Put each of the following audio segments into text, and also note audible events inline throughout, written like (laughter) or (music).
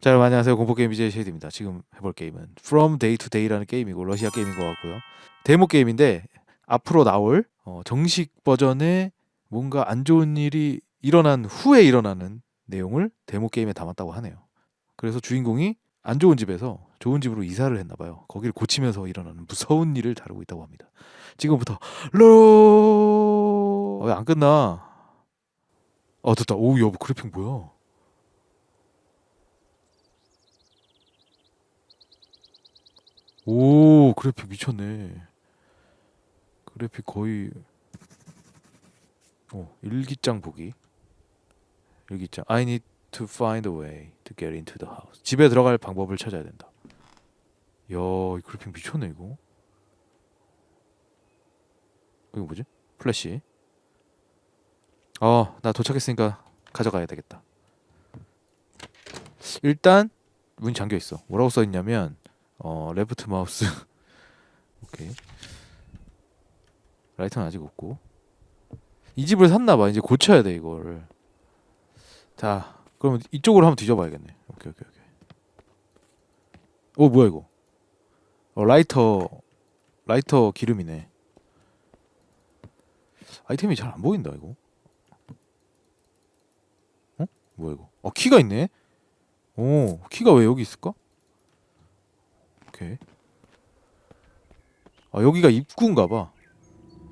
자 여러분 안녕하세요. 공포게임 BJ 쉐이드입니다. 지금 해볼 게임은 From Day to Day라는 게임이고 러시아 게임인 것 같고요. 데모 게임인데 앞으로 나올 어, 정식 버전에 뭔가 안 좋은 일이 일어난 후에 일어나는 내용을 데모 게임에 담았다고 하네요. 그래서 주인공이 안 좋은 집에서 좋은 집으로 이사를 했나 봐요. 거기를 고치면서 일어나는 무서운 일을 다루고 있다고 합니다. 지금부터 로... 왜안 끝나. 어 됐다. 오 여보 그래픽 뭐야 오 그래픽 미쳤네. 그래픽 거의 오 일기장 보기. 일기장 I need to find a way to get into the house. 집에 들어갈 방법을 찾아야 된다. 야이 그래픽 미쳤네 이거. 이거 뭐지? 플래시. 어 나 도착했으니까 가져가야 되겠다. 일단 문이 잠겨 있어. 뭐라고 써 있냐면 어 레프트 마우스. (laughs) 오케이. 라이터는 아직 없고. 이 집을 샀나봐. 이제 고쳐야 돼 이거를. 자 그러면 이쪽으로 한번 뒤져봐야겠네. 오케이 오케이 오케이. 오 뭐야 이거? 어 라이터 라이터 기름이네. 아이템이 잘 안 보인다 이거. 어? 뭐야 이거? 어 키가 있네? 오 키가 왜 여기 있을까 오케이. 아 여기가 입구인가 봐.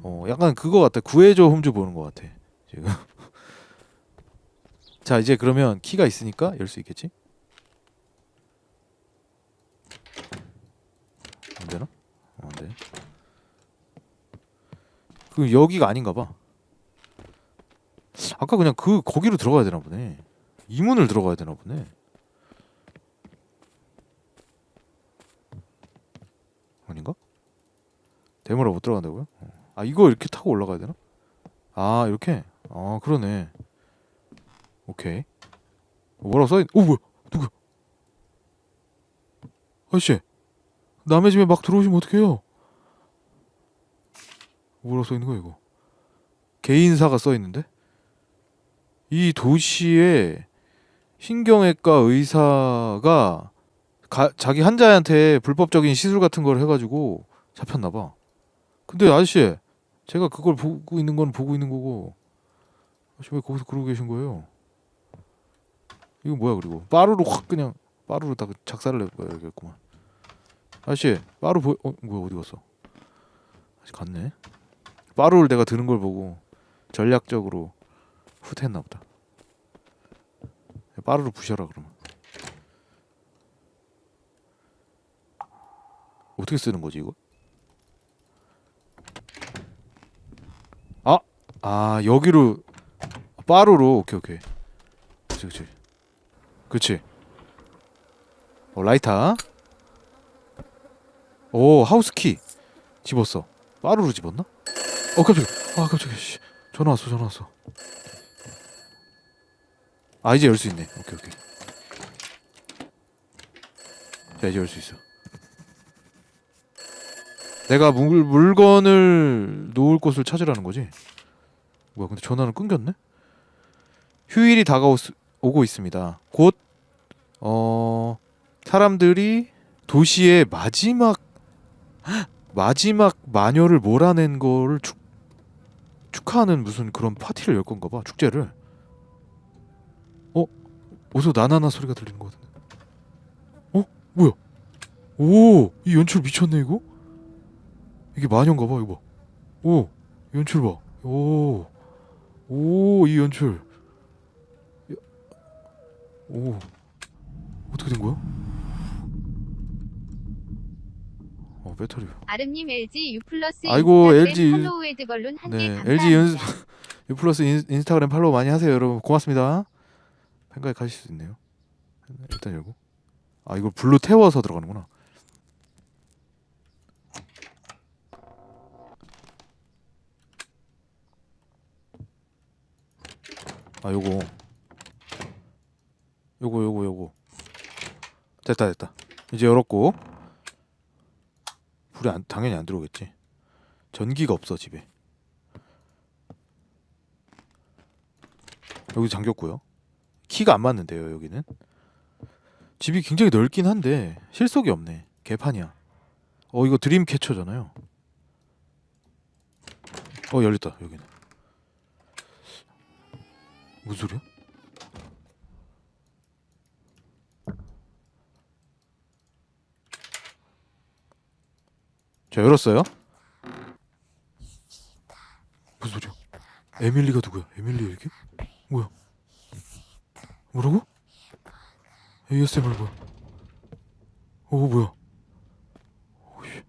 어 약간 그거 같아. 구해줘 홈즈 보는 것 같아. 지금. (laughs) 자 이제 그러면 키가 있으니까 열 수 있겠지? 안 되나? 어, 안 돼. 그 여기가 아닌가 봐. 아까 그냥 그 거기로 들어가야 되나 보네. 이 문을 들어가야 되나 보네. 아닌가? 데모라 못 들어간다고요? 어. 아 이거 이렇게 타고 올라가야 되나? 아 이렇게? 아 그러네. 오케이. 어, 뭐라고 써있? 오 뭐야? 누구? 아저씨 남의 집에 막 들어오시면 어떡해요? 뭐라고 써있는 거야 이거? 개인사가 써있는데? 이 도시에 신경외과 의사가 가, 자기 환자한테 불법적인 시술 같은 걸 해가지고 잡혔나 봐. 근데 아저씨, 제가 그걸 보고 있는 건 보고 있는 거고, 아저씨 왜 거기서 그러고 계신 거예요? 이거 뭐야 그리고 빠루로 확 그냥 빠루로 다 작살을 내버려야겠구만. 아저씨, 빠루 보, 어 뭐야 어디 갔어? 아직 갔네. 빠루를 내가 드는 걸 보고 전략적으로 후퇴했나 보다. 빠루를 부셔라 그러면. 어떻게 쓰는 거지 이거? 아, 아 여기로 빠루로 오케이 오케이. 그렇지 그렇지. 그렇지. 어 라이터. 오 하우스 키 집었어. 빠루로 집었나? 어 깜짝이야. 아 깜짝이야. 씨. 전화 왔어 전화 왔어. 아 이제 열 수 있네. 오케이 오케이. 자 이제 열 수 있어. 내가 물, 물건을 놓을 곳을 찾으라는 거지. 뭐야, 근데 전화는 끊겼네? 휴일이 다가오고 있습니다. 곧, 어, 사람들이 도시의 마지막, 헉! (gasps) 마지막 마녀를 몰아낸 거를 축, 축하하는 무슨 그런 파티를 열 건가 봐, 축제를. 어? 어디서 나나나 소리가 들리는 거 같은데. 어? 뭐야? 오, 이 연출 미쳤네, 이거? 이게 마녀인가 봐 이거 봐. 오 연출 봐. 오. 오, 이 연출. 야, 오. 어떻게 된 거야? 어, 배터리. 아름님 LG U 플러스 아이고, LG 팔로우 에드걸룬 한개 네, 감사합니다. LG (laughs) 연 U 플러스 인, 인스타그램 팔로우 많이 하세요, 여러분. 고맙습니다. 팬가입 하실 수 있네요. 일단 열고. 아, 이걸 불로 태워서 들어가는구나. 아, 요거. 요거 요거 요거. 됐다 됐다. 이제 열었고. 불이 안, 당연히 안 들어오겠지. 전기가 없어 집에. 여기 잠겼고요. 키가 안 맞는데요 여기는. 집이 굉장히 넓긴 한데 실속이 없네. 개판이야. 어 이거 드림 캐쳐잖아요. 어 열렸다 여기는. 무슨 소리야? 자 열었어요. 무슨 소리야? 에밀리가 누구야? 에밀리 이렇게? 뭐야? 뭐라고? ASMR 뭐야? 오 뭐야? 오씨.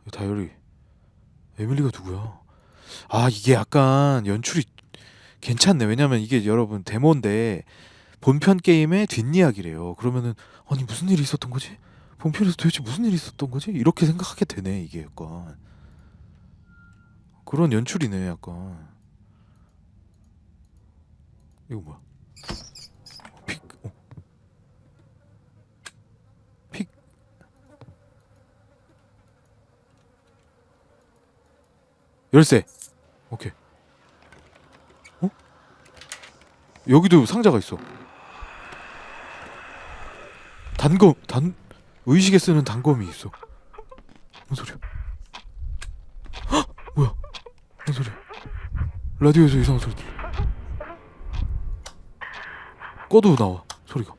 이거 다이어리. 에밀리가 누구야? 아 이게 약간 연출이 괜찮네. 왜냐면 이게 여러분 데모인데 본편 게임의 뒷이야기래요. 그러면은 아니 무슨 일이 있었던 거지? 본편에서 도대체 무슨 일이 있었던 거지? 이렇게 생각하게 되네 이게 약간 그런 연출이네 약간 이거 뭐야? 픽 어. 픽 열쇠 오케이 어? 여기도 상자가 있어 단검 단 의식에 쓰는 단검이 있어. 무슨 소리야? 헉! 뭐야? 무슨 소리야? 라디오에서 이상한 소리 들려. 꺼도 나와 소리가.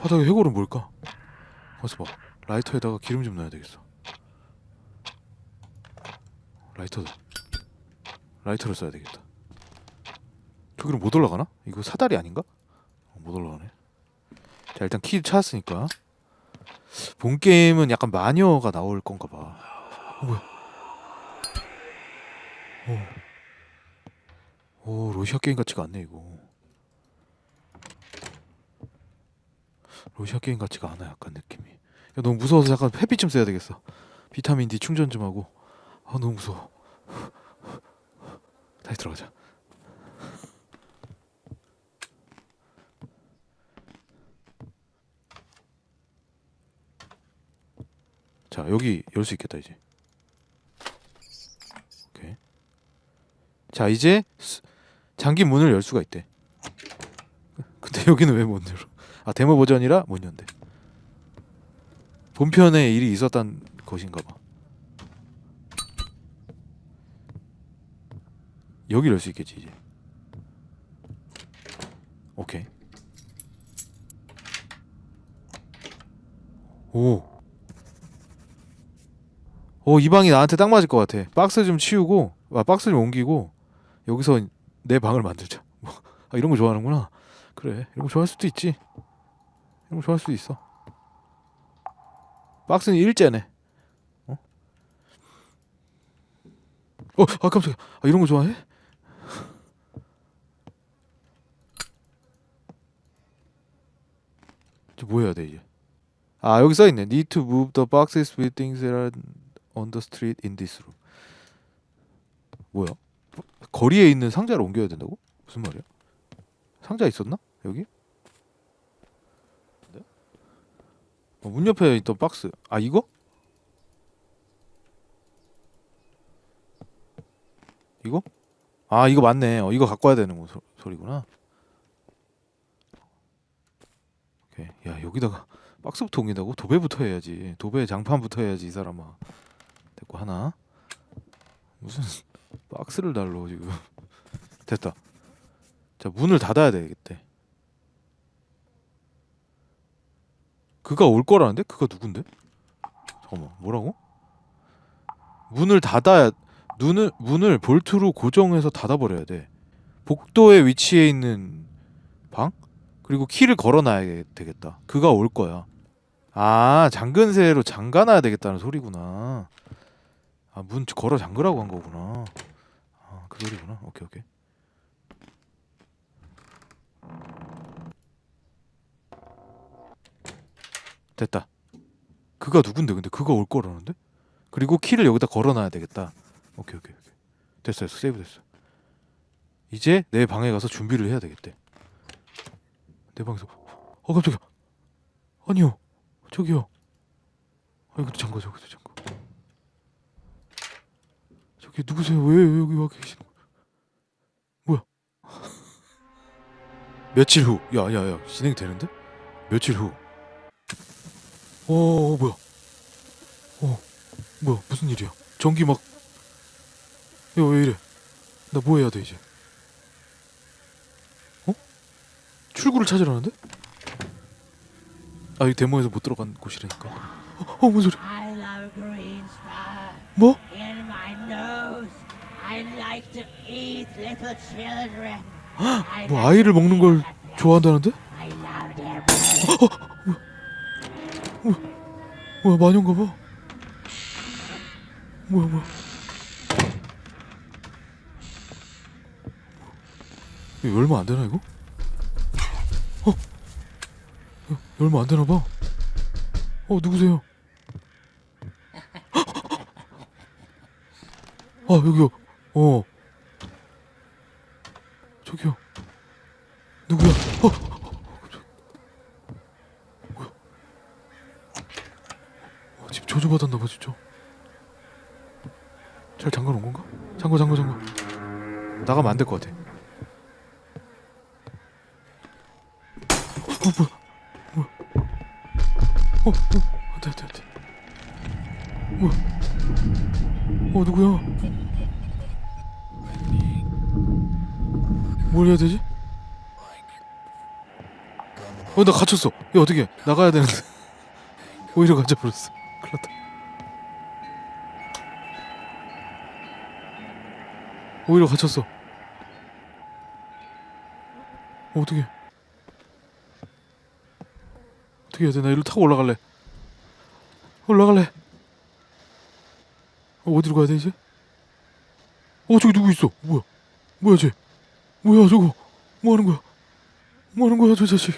바닥에 해골은 뭘까? 가서 봐. 라이터에다가 기름 좀 넣어야 되겠어. 라이터다. 라이터를 써야 되겠다. 저기로 못 올라가나? 이거 사다리 아닌가? 어, 못 올라가네. 자 일단 키 찾았으니까 본 게임은 약간 마녀가 나올 건가 봐. 어, 뭐야? 오, 오 러시아 게임 같지가 않네 이거. 러시아 게임 같지가 않아 약간 느낌이. 야, 너무 무서워서 잠깐 햇빛 좀 쐬야 되겠어. 비타민 D 충전 좀 하고. 아 너무 무서워. (laughs) 다시 들어가자. 자 여기 열 수 있겠다 이제. 오케이. 자 이제 수- 잠긴 문을 열 수가 있대. 근데 여기는 왜 못 열어? 아 데모 버전이라 못 연대. 본편에 일이 있었단 것인가 봐. 여기 열수 있겠지 이제. 오케이. 오. 오, 이 방이 나한테 딱 맞을 것 같아. 박스 좀 치우고, 아, 박스 좀 옮기고, 여기서 내 방을 만들자. 뭐, 아, 이런 거 좋아하는구나. 그래, 이런 거 좋아할 수도 있지. 이런 거 좋아할 수도 있어. 박스는 일제네. 어? 어, 아, 깜짝이야. 아, 이런 거 좋아해? 이제 뭐 해야 돼 이제? 아 여기 써 있네. Need to move the boxes with things that are on the street in this room. 뭐야? 거리에 있는 상자를 옮겨야 된다고? 무슨 말이야? 상자 있었나? 여기? 네? 어, 문 옆에 있던 박스. 아 이거? 이거? 아 이거 맞네. 어, 이거 갖고 와야 되는 거 소, 소리구나. 오케이. 야 여기다가 박스부터 옮긴다고? 도배부터 해야지. 도배 장판부터 해야지 이 사람아. 됐고 하나. 무슨 (laughs) 박스를 달러 지금. (laughs) 됐다. 자 문을 닫아야 되겠대. 그가 올 거라는데? 그가 누군데? 잠깐만 뭐라고? 문을 닫아야 눈을 문을 볼트로 고정해서 닫아버려야 돼. 복도에 위치해 있는 방? 그리고 키를 걸어놔야 되겠다. 그가 올 거야. 아 잠근새로 잠가놔야 되겠다는 소리구나. 아 문 걸어 잠그라고 한 거구나. 아그 소리구나. 오케이 오케이. 됐다. 그가 누군데? 근데 그가 올 거라는데? 그리고 키를 여기다 걸어놔야 되겠다. 오케이 오케이 오케이. 됐어 됐어 세이브 됐어. 이제 내 방에 가서 준비를 해야 되겠대. 내 방에서 어 깜짝이야. 아니요. 저기요. 아 이것도 잠궈 저것도 잠궈. 얘 누구세요? 왜, 왜 여기 와 거야? 뭐야? (laughs) 며칠 후. 야, 야, 야. 진행 되는데? 며칠 후. 어, 어, 뭐야? 어, 뭐야? 무슨 일이야? 전기 막. 야, 왜 이래? 나 뭐 해야 돼 이제? 어? 출구를 찾으라는데? 아, 이 데모에서 못 들어간 곳이라니까. 어, 어, 뭔 소리? 뭐? in my nose. I like to eat little children. I 뭐 아이를 먹는 걸. 좋아한다는데? I love blood. 뭐야 마녀인가 봐. 뭐야 뭐야. 이거 얼마 안 되나 이거? 어? 야, 얼마 안 되나 봐. 어 누구세요? 아 여기요. 어. 저기요. 누구야? 어. 어, 집 저주 받았나 봐 진짜. 잘 잠궈 놓은 건가? 잠궈 잠궈 잠궈 나가면 안 될 것 같아. 어 뭐야 뭐야 어, 어 안돼 안돼 안돼. 뭐야 어 누구야? 뭘 해야 되지? 어 나 갇혔어. 야 어떻게 나가야 되는데. (laughs) 오히려 갇혀버렸어. 큰일 났다 오히려 갇혔어. 어, 어떻게 어떻게 해야 돼? 나 이리로 타고 올라갈래. 올라갈래. 어, 어디로 가야 돼 이제? 어 저기 누구 있어? 뭐야? 뭐야 쟤? 뭐야 저거? 뭐 하는 거야? 뭐 하는 거야 저 자식?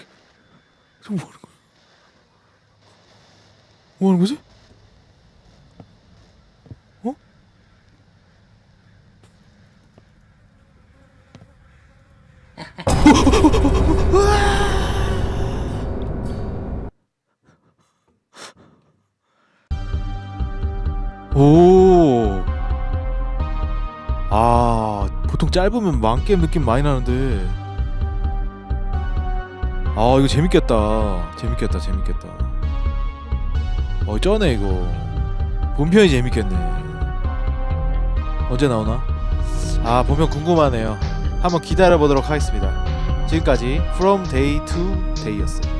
저거 뭐 하는 거야? 뭐 하는 거지? 어? 오. 아, 보통 짧으면 망게임 느낌 많이 나는데. 아, 이거 재밌겠다. 재밌겠다. 재밌겠다. 어, 쩌네 이거. 본편이 재밌겠네. 언제 나오나? 아, 보면 궁금하네요. 한번 기다려 보도록 하겠습니다. 지금까지 From Day to Day였어요.